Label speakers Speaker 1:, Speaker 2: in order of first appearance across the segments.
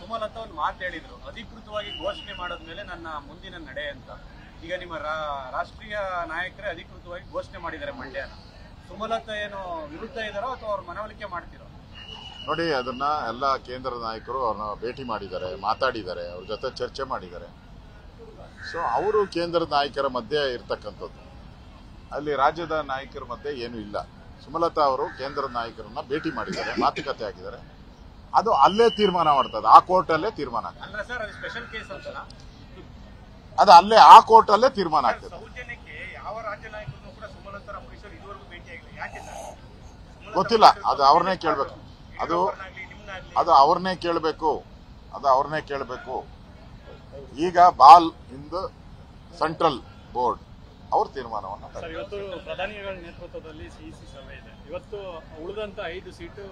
Speaker 1: ಸುಮಲತಾ ಒಂದು ಮಾತು ಹೇಳಿದ್ರು. ಅಧಿಕೃತವಾಗಿ ಘೋಷಣೆ ಮಾಡಿದ್ಮೇಲೆ ನನ್ನ ಮುಂದಿನ ನಡೆ ಅಂತ. ಈಗ ನಿಮ್ಮ ರಾ- ರಾಷ್ಟ್ರೀಯ ನಾಯಕರೇ ಅಧಿಕೃತವಾಗಿ ಘೋಷಣೆ ಮಾಡಿದ್ದಾರೆ ಮಂಡ್ಯನ ಸುಮಲತಾ ಏನು ವಿರುದ್ಧ ಇದಾರೋ ಅಥವಾ ಅವ್ರ ಮನವೊಲಿಕೆ ಮಾಡ್ತಿರೋ?
Speaker 2: ನೋಡಿ ಅದನ್ನ ಎಲ್ಲ ಕೇಂದ್ರ ನಾಯಕರು ಅವ್ರನ್ನ ಭೇಟಿ ಮಾಡಿದ್ದಾರೆ ಮಾತಾಡಿದ್ದಾರೆ ಅವ್ರ ಜೊತೆ ಚರ್ಚೆ ಮಾಡಿದ್ದಾರೆ. ಸೊ ಅವರು ಕೇಂದ್ರದ ನಾಯಕರ ಮಧ್ಯೆ ಇರ್ತಕ್ಕಂಥದ್ದು. ಅಲ್ಲಿ ರಾಜ್ಯದ ನಾಯಕರ ಮಧ್ಯೆ ಏನೂ ಇಲ್ಲ. ಸುಮಲತಾ ಅವರು ಕೇಂದ್ರ ನಾಯಕರನ್ನ ಭೇಟಿ ಮಾಡಿದ್ದಾರೆ ಮಾತುಕತೆ ಆಗಿದ್ದಾರೆ. ಅದು ಅಲ್ಲೇ ತೀರ್ಮಾನ ಮಾಡ್ತದೆ ಆ ಕೋರ್ಟಲ್ಲೇ ತೀರ್ಮಾನ ಆಗ್ತದೆ.
Speaker 1: ಅದು
Speaker 2: ಅಲ್ಲೇ ಆ ಕೋರ್ಟ್ ಅಲ್ಲೇ ತೀರ್ಮಾನ ಆಗ್ತದೆ. ಗೊತ್ತಿಲ್ಲ ಅದು ಅವ್ರನ್ನೇ ಕೇಳಬೇಕು. ಅದು ಅದು ಅವ್ರನ್ನೇ ಕೇಳಬೇಕು ಅದು ಅವ್ರನ್ನೇ ಕೇಳಬೇಕು. ಈಗ ball in the central board. ಅವ್ರ ತೀರ್ಮಾನವನ್ನು
Speaker 3: ಸರ್ ಇವತ್ತು ಪ್ರಧಾನಿಗಳ ನೇತೃತ್ವದಲ್ಲಿ ಸಿಇಸಿ ಸಭೆ ಇದೆ. ಇವತ್ತು ಉಳಿದಂತ ಐದು ಸೀಟು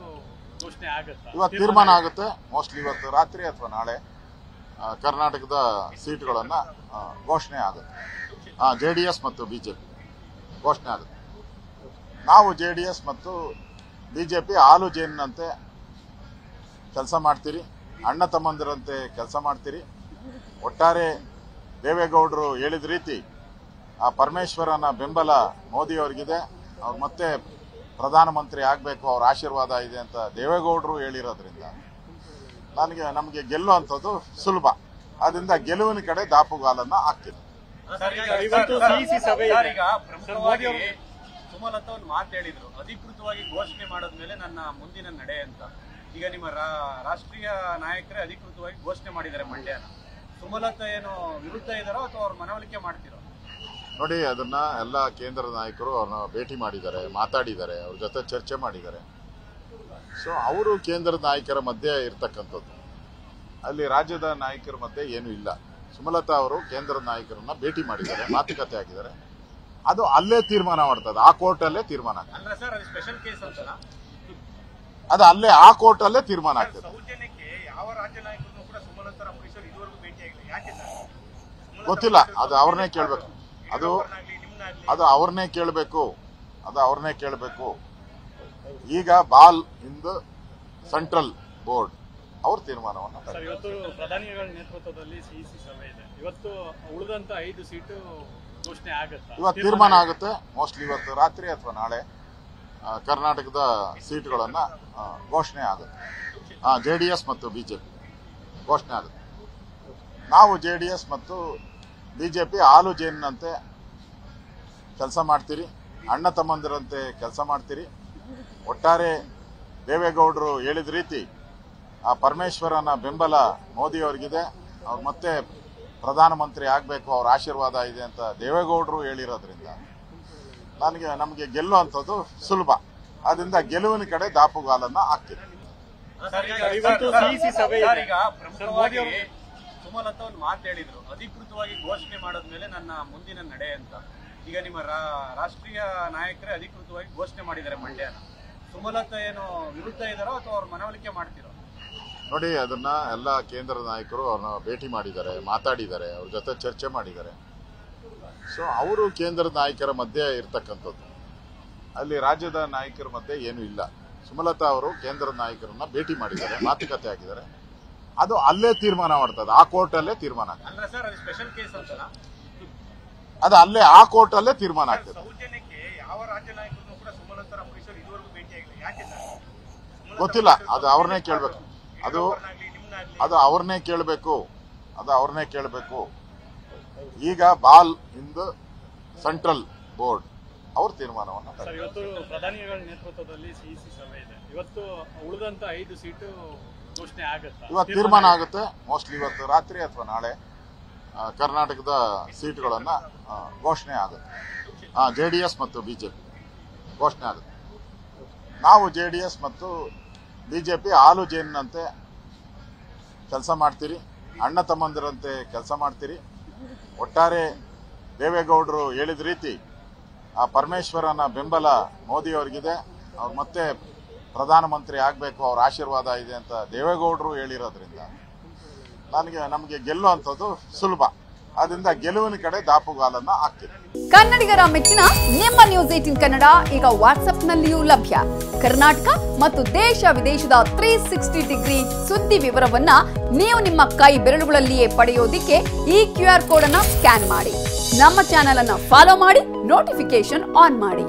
Speaker 3: ಘೋಷಣೆ ಆಗುತ್ತೆ?
Speaker 2: ಇವತ್ತು ತೀರ್ಮಾನ ಆಗುತ್ತೆ. ಮೋಸ್ಟ್ಲಿ ಇವತ್ತು ರಾತ್ರಿ ಅಥವಾ ನಾಳೆ ಕರ್ನಾಟಕದ ಸೀಟುಗಳನ್ನು ಘೋಷಣೆ ಆಗುತ್ತೆ. ಜೆ ಡಿ ಎಸ್ ಮತ್ತು ಬಿಜೆಪಿ ಘೋಷಣೆ ಆಗುತ್ತೆ. ನಾವು ಜೆ ಡಿ ಎಸ್ ಮತ್ತು ಬಿಜೆಪಿ ಹಾಲು ಜೇನಿನಂತೆ ಕೆಲಸ ಮಾಡ್ತೀರಿ ಅಣ್ಣ ತಮ್ಮಂದಿರಂತೆ ಕೆಲಸ ಮಾಡ್ತೀರಿ. ಒಟ್ಟಾರೆ ದೇವೇಗೌಡರು ಹೇಳಿದ ರೀತಿ ಆ ಪರಮೇಶ್ವರನ ಬೆಂಬಲ ಮೋದಿ ಅವರಿಗಿದೆ. ಅವ್ರು ಮತ್ತೆ ಪ್ರಧಾನಮಂತ್ರಿ ಆಗಬೇಕು ಅವ್ರ ಆಶೀರ್ವಾದ ಇದೆ ಅಂತ ದೇವೇಗೌಡರು ಹೇಳಿರೋದ್ರಿಂದ ನನಗೆ ನಮಗೆ ಗೆಲ್ಲುವಂಥದ್ದು ಸುಲಭ. ಅದರಿಂದ ಗೆಲುವಿನ ಕಡೆ ದಾಪುಗಾಲನ್ನ ಹಾಕ್ತೀನಿ.
Speaker 1: ಸರ್, ಈಗ
Speaker 3: ಇವತ್ತು
Speaker 1: ಸರ್,
Speaker 3: ಸಭೆ
Speaker 1: ಸರ್, ಈಗ
Speaker 3: ಸರ್,
Speaker 1: ಪ್ರಮುಖವಾಗಿ
Speaker 3: ಮೋದಿ ಅವರು-
Speaker 1: ಸುಮಲತಾ ಒಂದು ಮಾತು ಹೇಳಿದ್ರು. ಅಧಿಕೃತವಾಗಿ ಘೋಷಣೆ ಮಾಡಿದ್ಮೇಲೆ ನನ್ನ ಮುಂದಿನ ನಡೆ ಅಂತ. ಈಗ ನಿಮ್ಮ ರಾ- ರಾಷ್ಟ್ರೀಯ ನಾಯಕರೇ ಅಧಿಕೃತವಾಗಿ ಘೋಷಣೆ ಮಾಡಿದ್ದಾರೆ ಮಂಡ್ಯನ. ಸುಮಲತಾ ಏನು ವಿರುದ್ಧ ಇದಾರೋ ಅಥವಾ ಅವ್ರ ಮನವೊಲಿಕೆ ಮಾಡ್ತಿರೋ?
Speaker 2: ನೋಡಿ ಅದನ್ನ ಎಲ್ಲ ಕೇಂದ್ರ ನಾಯಕರು ಅವ್ರನ್ನ ಭೇಟಿ ಮಾಡಿದ್ದಾರೆ ಮಾತಾಡಿದ್ದಾರೆ ಅವ್ರ ಜೊತೆ ಚರ್ಚೆ ಮಾಡಿದ್ದಾರೆ. ಸೊ ಅವರು ಕೇಂದ್ರದ ನಾಯಕರ ಮಧ್ಯೆ ಇರ್ತಕ್ಕಂಥದ್ದು. ಅಲ್ಲಿ ರಾಜ್ಯದ ನಾಯಕರ ಮಧ್ಯೆ ಏನೂ ಇಲ್ಲ. ಸುಮಲತಾ ಅವರು ಕೇಂದ್ರದ ನಾಯಕರನ್ನ ಭೇಟಿ ಮಾಡಿದ್ದಾರೆ ಮಾತುಕತೆ ಆಗಿದ್ದಾರೆ. ಅದು ಅಲ್ಲೇ ತೀರ್ಮಾನ ಮಾಡ್ತದೆ ಆ ಕೋರ್ಟಲ್ಲೇ ತೀರ್ಮಾನ ಆಗ್ತದೆ.
Speaker 1: ಅದು
Speaker 2: ಅಲ್ಲೇ ಆ ಕೋರ್ಟಲ್ಲೇ ತೀರ್ಮಾನ ಆಗ್ತದೆ. ಗೊತ್ತಿಲ್ಲ ಅದು ಅವ್ರನ್ನೇ ಕೇಳಬೇಕು. ಅದು ಅದು ಅವ್ರನ್ನೇ ಕೇಳಬೇಕು ಅದು ಅವ್ರನ್ನೇ ಕೇಳಬೇಕು. ಈಗ ಬಾಲ್ ಇಂದು ಸೆಂಟ್ರಲ್ ಬೋರ್ಡ್ ಅವ್ರ ತೀರ್ಮಾನವನ್ನು
Speaker 3: ಇವತ್ತು ಪ್ರಧಾನಿಗಳ ನೇತೃತ್ವದಲ್ಲಿ ಸಿಇಸಿ ಸಭೆ ಇದೆ. ಇವತ್ತು ಉಳಿದಂತ ಐದು ಸೀಟು ಘೋಷಣೆ ಆಗುತ್ತಾ?
Speaker 2: ಇವತ್ತು ತೀರ್ಮಾನ ಆಗುತ್ತೆ. ಮೋಸ್ಟ್ಲಿ ಇವತ್ತು ರಾತ್ರಿ ಅಥವಾ ನಾಳೆ ಕರ್ನಾಟಕದ ಸೀಟ್ಗಳನ್ನ ಘೋಷಣೆ ಆಗುತ್ತೆ. ಜೆ ಡಿ ಎಸ್ ಮತ್ತು ಬಿಜೆಪಿ ಘೋಷಣೆ ಆಗುತ್ತೆ. ನಾವು ಜೆ ಡಿ ಎಸ್ ಮತ್ತು ಬಿಜೆಪಿ ಹಾಲು ಜೇನಿನಂತೆ ಕೆಲಸ ಮಾಡ್ತೀರಿ ಅಣ್ಣ ತಮ್ಮಂದಿರಂತೆ ಕೆಲಸ ಮಾಡ್ತೀರಿ. ಒಟ್ಟಾರೆ ದೇವೇಗೌಡರು ಹೇಳಿದ ರೀತಿ ಆ ಪರಮೇಶ್ವರನ ಬೆಂಬಲ ಮೋದಿಯವರಿಗಿದೆ ಅವ್ರು ಮತ್ತೆ ಪ್ರಧಾನಮಂತ್ರಿ ಆಗಬೇಕು ಅವ್ರ ಆಶೀರ್ವಾದ ಇದೆ ಅಂತ ದೇವೇಗೌಡರು ಹೇಳಿರೋದ್ರಿಂದ ನನಗೆ ನಮಗೆ ಗೆಲ್ಲುವಂಥದ್ದು ಸುಲಭ. ಅದರಿಂದ ಗೆಲುವಿನ ಕಡೆ ದಾಪುಗಾಲನ್ನು ಹಾಕ್ತೀನಿ.
Speaker 1: ಸುಮಲತಾ ಒಂದು ಮಾತು ಹೇಳಿದ್ರು. ಅಧಿಕೃತವಾಗಿ ಘೋಷಣೆ ಮಾಡಿದ್ಮೇಲೆ ನನ್ನ ಮುಂದಿನ ನಡೆ ಅಂತ. ಈಗ ನಿಮ್ಮ ರಾಷ್ಟ್ರೀಯ ನಾಯಕರೇ ಅಧಿಕೃತವಾಗಿ ಘೋಷಣೆ ಮಾಡಿದ್ದಾರೆ ಮಂಡ್ಯನ ಸುಮಲತಾ ಏನು ವಿರುದ್ಧ ಇದಾರೋ ಅಥವಾ ಅವ್ರ ಮನವೊಲಿಕೆ ಮಾಡ್ತಿರೋ?
Speaker 2: ನೋಡಿ, ಅದನ್ನ ಎಲ್ಲ ಕೇಂದ್ರ ನಾಯಕರು ಅವ್ರನ್ನ ಭೇಟಿ ಮಾಡಿದ್ದಾರೆ, ಮಾತಾಡಿದ್ದಾರೆ, ಅವ್ರ ಜೊತೆ ಚರ್ಚೆ ಮಾಡಿದ್ದಾರೆ. ಸೊ ಅವರು ಕೇಂದ್ರದ ನಾಯಕರ ಮಧ್ಯೆ ಇರ್ತಕ್ಕಂಥದ್ದು. ಅಲ್ಲಿ ರಾಜ್ಯದ ನಾಯಕರ ಮಧ್ಯೆ ಏನೂ ಇಲ್ಲ. ಸುಮಲತಾ ಅವರು ಕೇಂದ್ರದ ನಾಯಕರನ್ನ ಭೇಟಿ ಮಾಡಿದ್ದಾರೆ, ಮಾತುಕತೆ ಆಗಿದ್ದಾರೆ. ಅದು ಅಲ್ಲೇ ತೀರ್ಮಾನ ಮಾಡ್ತದೆ. ಆ ಕೋರ್ಟಲ್ಲೇ ತೀರ್ಮಾನ ಆಗ್ತದೆ.
Speaker 1: ಅದು
Speaker 2: ಅಲ್ಲೇ ಆ ಕೋರ್ಟ್ ಅಲ್ಲೇ ತೀರ್ಮಾನ ಆಗ್ತದೆ. ಗೊತ್ತಿಲ್ಲ. ಅದು ಅವ್ರನ್ನೇ ಕೇಳಬೇಕು. ಅದು ಅದು ಅವ್ರನ್ನೇ ಕೇಳಬೇಕು. ಅದು ಅವ್ರನ್ನೇ ಕೇಳಬೇಕು. ಈಗ ball in the central board. ಅವ್ರ ತೀರ್ಮಾನವನ್ನು
Speaker 3: ಸರ್ ಇವತ್ತು ಪ್ರಧಾನಿಗಳ ನೇತೃತ್ವದಲ್ಲಿ ಸಿಇಸಿ ಸಭೆ ಇದೆ. ಇವತ್ತು ಉಳಿದಂತ ಐದು ಸೀಟು ಘೋಷಣೆ ಆಗುತ್ತೆ?
Speaker 2: ಇವತ್ತು ತೀರ್ಮಾನ ಆಗುತ್ತೆ. ಮೋಸ್ಟ್ಲಿ ಇವತ್ತು ರಾತ್ರಿ ಅಥವಾ ನಾಳೆ ಕರ್ನಾಟಕದ ಸೀಟ್ಗಳನ್ನ ಘೋಷಣೆ ಆಗುತ್ತೆ. ಜೆ ಡಿ ಎಸ್ ಮತ್ತು ಬಿಜೆಪಿ ಘೋಷಣೆ ಆಗುತ್ತೆ. ನಾವು ಜೆ ಡಿ ಎಸ್ ಮತ್ತು ಬಿಜೆಪಿ ಹಾಲು ಜೇನಿನಂತೆ ಕೆಲಸ ಮಾಡ್ತೀರಿ ಅಣ್ಣ ತಮ್ಮಂದಿರಂತೆ ಕೆಲಸ ಮಾಡ್ತೀರಿ. ಒಟ್ಟಾರೆ ದೇವೇಗೌಡರು ಹೇಳಿದ ರೀತಿ ಆ ಪರಮೇಶ್ವರನ ಬೆಂಬಲ ಮೋದಿಯವರಿಗಿದೆ. ಅವ್ರು ಮತ್ತೆ ಪ್ರಧಾನಮಂತ್ರಿ ಆಗಬೇಕು, ಅವ್ರ ಆಶೀರ್ವಾದ ಇದೆ ಅಂತ ದೇವೇಗೌಡರು ಹೇಳಿರೋದ್ರಿಂದ ನನಗೆ, ನಮಗೆ ಗೆಲ್ಲುವಂಥದ್ದು ಸುಲಭ. ಅದರಿಂದ ಗೆಲುವಿನ ಕಡೆ ದಾಪುಗಾಲನ್ನ ಹಾಕ್ತೀವಿ
Speaker 4: ಕನ್ನಡಿಗರ ಮೆಚ್ಚಿನ ನಿಮ್ಮ ನ್ಯೂಸ್ ಏಟಿನ್ ಕನ್ನಡ ಈಗ ವಾಟ್ಸ್ಆಪ್ನಲ್ಲಿಯೂ ಲಭ್ಯ. ಕರ್ನಾಟಕ ಮತ್ತು ದೇಶ ವಿದೇಶದ ತ್ರೀ ಸಿಕ್ಸ್ಟಿ ಡಿಗ್ರಿ ಸುದ್ದಿ ವಿವರವನ್ನ ನೀವು ನಿಮ್ಮ ಕೈ ಬೆರಳುಗಳಲ್ಲಿಯೇ ಪಡೆಯೋದಿಕ್ಕೆ ಈ ಕ್ಯೂ ಆರ್ ಕೋಡ್ ಅನ್ನ ಸ್ಕ್ಯಾನ್ ಮಾಡಿ. ನಮ್ಮ ಚಾನೆಲ್ ಅನ್ನ ಫಾಲೋ ಮಾಡಿ. ನೋಟಿಫಿಕೇಶನ್ ಆನ್ ಮಾಡಿ